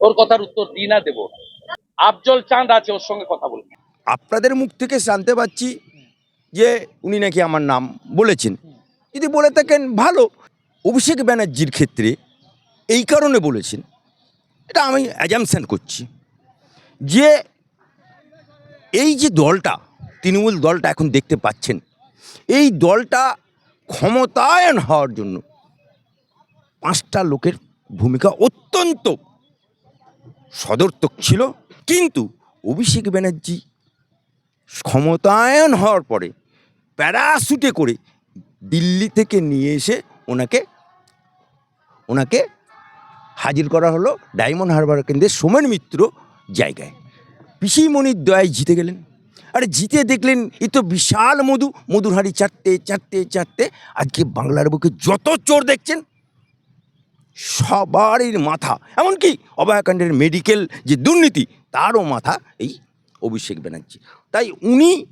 ওর কথার উত্তর দিই না, দেবো আফজল চাঁদ আছে, ওর সঙ্গে কথা বলব। আপনাদের মুখ থেকে জানতে পারছি যে উনি নাকি আমার নাম বলেছেন। যদি বলে থাকেন, ভালো। অভিষেক ব্যানার্জির ক্ষেত্রে এই কারণে বলেছেন, এটা আমি অ্যাজামশন করছি। যে এই যে দলটা, তৃণমূল দলটা এখন দেখতে পাচ্ছেন, এই দলটা ক্ষমতায়ন হওয়ার জন্য পাঁচটা লোকের ভূমিকা অত্যন্ত সদর্থক ছিল, কিন্তু অভিষেক ব্যানার্জি ক্ষমতায়ন হওয়ার পরে প্যারাশুটে করে দিল্লি থেকে নিয়ে এসে ওনাকে ওনাকে হাজির করা হলো ডায়মন্ড হারবার কেন্দ্রের সোমেন মিত্র জায়গায়। পিসিমণির দয়ায় জিতে গেলেন। আরে জিতে দেখলেন, এ তো বিশাল মধু, মধুর হাঁড়ি চারটে চারটে চারটে আজকে বাংলার বুকে যত চোর দেখছেন সবারই মাথা। এমনকি অভয়াকাণ্ডের মেডিকেল যে দুর্নীতি, তারও মাথা এই অভিষেক ব্যানার্জি। তাই উনি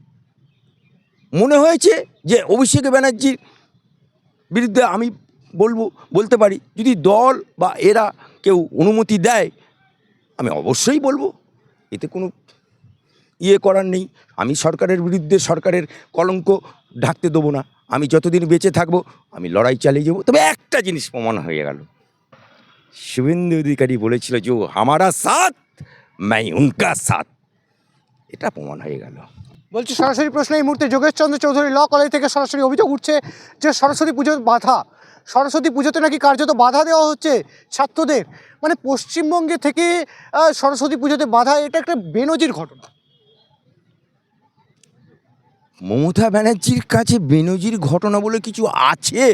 মনে হয়েছে যে অভিষেক ব্যানার্জির বিরুদ্ধে আমি বলব, বলতে পারি, যদি দল বা এরা কেউ অনুমতি দেয়, আমি অবশ্যই বলব, এতে কোনো ইয়ে করার নেই। আমি সরকারের বিরুদ্ধে সরকারের কলঙ্ক ঢাকতে দেবো না। আমি যতদিন বেঁচে থাকব, আমি লড়াই চালিয়ে যাব। তবে একটা জিনিস প্রমাণ হয়ে গেল। শুভেন্দু অধিকারী বলেছিল যে ও হামারা সাথ মাই উনকা সাথ এটা প্রমাণ হয়ে গেল। বলছি সরাসরি প্রশ্ন এই মুহূর্তে যোগেশ চন্দ্র চৌধুরী ল কলেজ থেকে সরাসরি অভিযোগ উঠছে যে সরস্বতী পুজোর বাধা সরস্বতী পুজোতে নাকি কার্যত বাধা দেওয়া হচ্ছে ছাত্রদের। মানে পশ্চিমবঙ্গে থেকে সরস্বতী পুজোতে বাধা এটা একটা বেনজির ঘটনা। মমতা ব্যানার্জির কাছে বেনজির ঘটনা বলে কিছু আছে?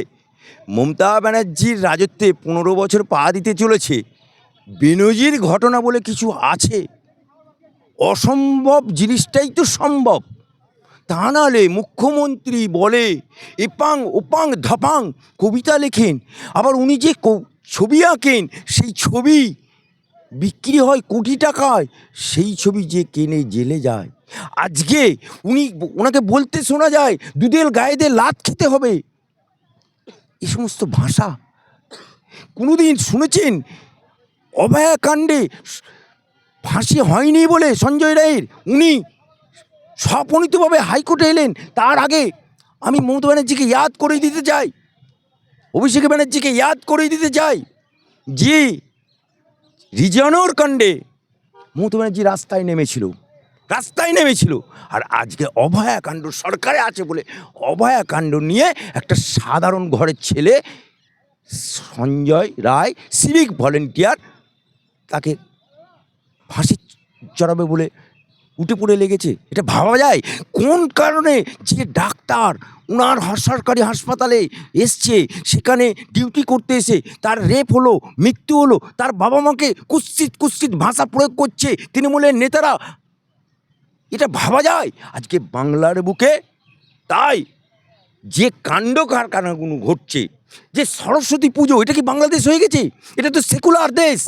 মমতা ব্যানার্জির রাজত্বে পনেরো বছর পা দিতে চলেছে। বেনজির ঘটনা বলে কিছু আছে? অসম্ভব জিনিসটাই তো সম্ভব। তা নাহলে মুখ্যমন্ত্রী বলে, এপাং, ওপাং, ধাপাং, কবিতা লেখেন। আবার উনি যে ছবি আঁকেন, সেই ছবি বিক্রি হয় কোটি টাকায়, সেই ছবি যে কেনে জেলে যায়। আজকে উনি ওনাকে বলতে শোনা যায় দুধের গায়েদের লাত খেতে হবে। এই সমস্ত ভাষা? কোনোদিন শুনেছেন? অভয়াকাণ্ডে ফাঁসি হয়নি বলে সঞ্জয় রায়ের? উনি স্বপনীতভাবে হাইকোর্টে এলেন। তার আগে আমি মমতা ব্যানার্জিকে ইয়াদ করে দিতে চাই। অভিষেক ব্যানার্জিকে ইয়াদ করে দিতে চাই। যে রিজানোর কাণ্ডে মমতা ব্যানার্জি রাস্তায় নেমেছিল। রাস্তায় নেমেছিল। আর আজকে অভয়াকাণ্ড সরকারে আছে বলে অভয়াকাণ্ড নিয়ে একটা সাধারণ ঘরের ছেলে সঞ্জয় রায় সিভিক ভলেন্টিয়ার তাকে ফাঁসি চড়াবে বলে উঠে পড়ে লেগেছে। এটা ভাবা যায়? কোন কারণে যে ডাক্তার ওনার সরকারি হাসপাতালে এসছে, সেখানে ডিউটি করতে এসে তার রেপ হলো, মৃত্যু হলো, তার বাবা মাকে কুৎসিত কুৎসিত ভাষা প্রয়োগ করছে, তৃণমূলের নেতারা এটা ভাবা যায়। আজকে বাংলার বুকে তাই যে কাণ্ড কারখানাগুলো ঘটছে, যে সরস্বতী পুজো, এটা কি বাংলাদেশ হয়ে গেছে? এটা তো সেকুলার দেশ।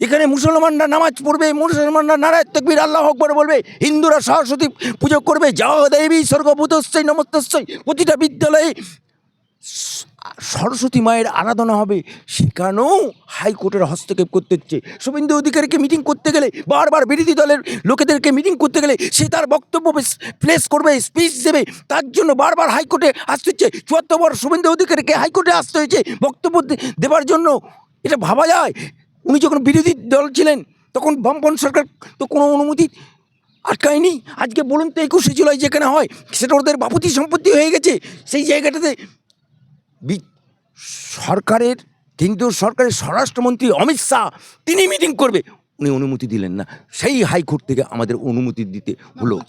এখানে মুসলমানরা নামাজ পড়বে, মুসলমানরা নারায় তকবির, আল্লাহ আকবর বলবে, হিন্দুরা সরস্বতী পুজো করবে যা দেবী স্বর্গভূতশ্চই নমস্তশ্চই প্রতিটা বিদ্যালয়ে সরস্বতী মায়ের আরাধনা হবে। সেখানেও হাইকোর্টের হস্তক্ষেপ করতে হচ্ছে। শুভেন্দু অধিকারীকে মিটিং করতে গেলে, বারবার বিরোধী দলের লোকেদেরকে মিটিং করতে গেলে সে তার বক্তব্য প্লেস করবে স্পিচ দেবে। তার জন্য বারবার হাইকোর্টে আসতে হচ্ছে। চুয়াত্তর বার শুভেন্দু অধিকারীকে হাইকোর্টে আসতে হয়েছে বক্তব্য দেবার জন্য। এটা ভাবা যায়। উনি যখন বিরোধী দল ছিলেন, তখন বামপন সরকার তো কোনো অনুমতি আটকায়নি। আজকে বলুন তো একুশে জুলাই যেখানে হয়, সেটা ওদের বাপতি সম্পত্তি হয়ে গেছে। সেই জায়গাটাতে সরকারের, কিন্তু সরকারের স্বরাষ্ট্রমন্ত্রী অমিত শাহ, তিনি মিটিং করবে। উনি অনুমতি দিলেন না। সেই হাইকোর্ট থেকে আমাদের অনুমতি দিতে হলো।